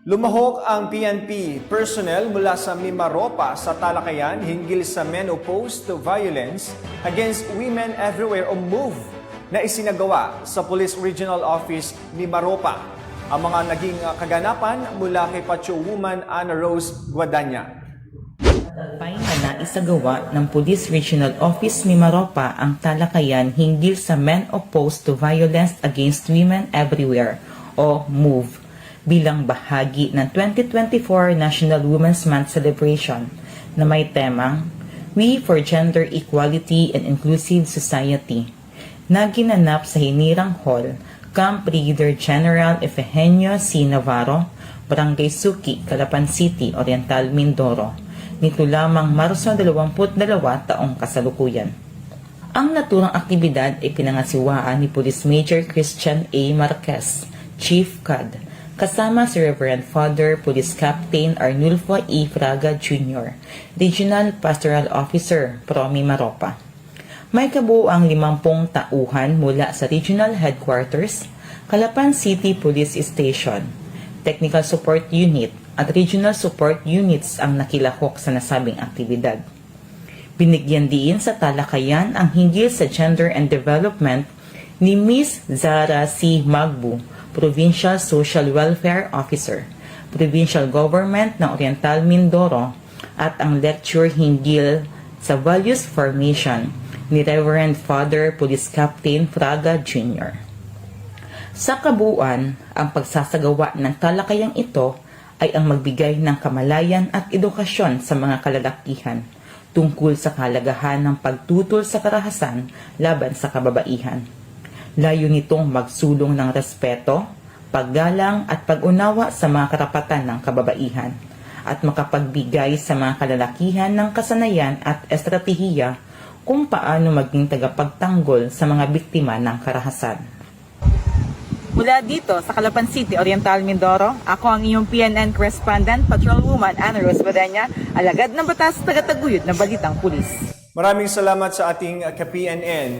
Lumahok ang PNP personnel mula sa Mimaropa sa talakayan hinggil sa men opposed to violence against women everywhere o MOVE na isinagawa sa Police Regional Office Mimaropa. Ang mga naging kaganapan mula kay Pacho Woman Ana Rose Guadanya. Talpay na naisagawa ng Police Regional Office Mimaropa ang talakayan hinggil sa Men Opposed to Violence Against Women Everywhere o MOVE bilang bahagi ng 2024 National Women's Month celebration na may temang We for Gender Equality and Inclusive Society na ginanap sa Hinirang Hall, Camp Leader General Efegenio C. Navarro, Barangay Suki, Calapan City, Oriental, Mindoro, nito lamang Marso 22 taong kasalukuyan. Ang naturang aktibidad ay pinangasiwaan ni Police Major Christian A. Marquez, Chief CAD, kasama si Reverend Father Police Captain Arnulfo E. Fraga Jr., Regional Pastoral Officer, Promi Maropa. May kabuuang 50 tauhan mula sa Regional Headquarters, Calapan City Police Station, Technical Support Unit at Regional Support Units ang nakilahok sa nasabing aktibidad. Binigyan diin sa talakayan ang hinggil sa gender and development ni Miss Zara C. Magbu, Provincial Social Welfare Officer, Provincial Government ng Oriental Mindoro at ang lecture hinggil sa Values Formation ni Reverend Father Police Captain Fraga Jr. Sa kabuuan, ang pagsasagawa ng talakayang ito ay ang magbigay ng kamalayan at edukasyon sa mga kalalakihan tungkol sa kalagahan ng pagtutol sa karahasan laban sa kababaihan. Layo nitong magsulong ng respeto, paggalang at pag-unawa sa mga karapatan ng kababaihan at makapagbigay sa mga kalalakihan ng kasanayan at estratehiya kung paano maging tagapagtanggol sa mga biktima ng karahasan. Mula dito sa Calapan City, Oriental Mindoro, ako ang iyong PNN correspondent, Patrolwoman Ana Rose Badenya, alagad ng batas tagataguyod ng Balitang Pulis. Maraming salamat sa ating uh, ka-PNN.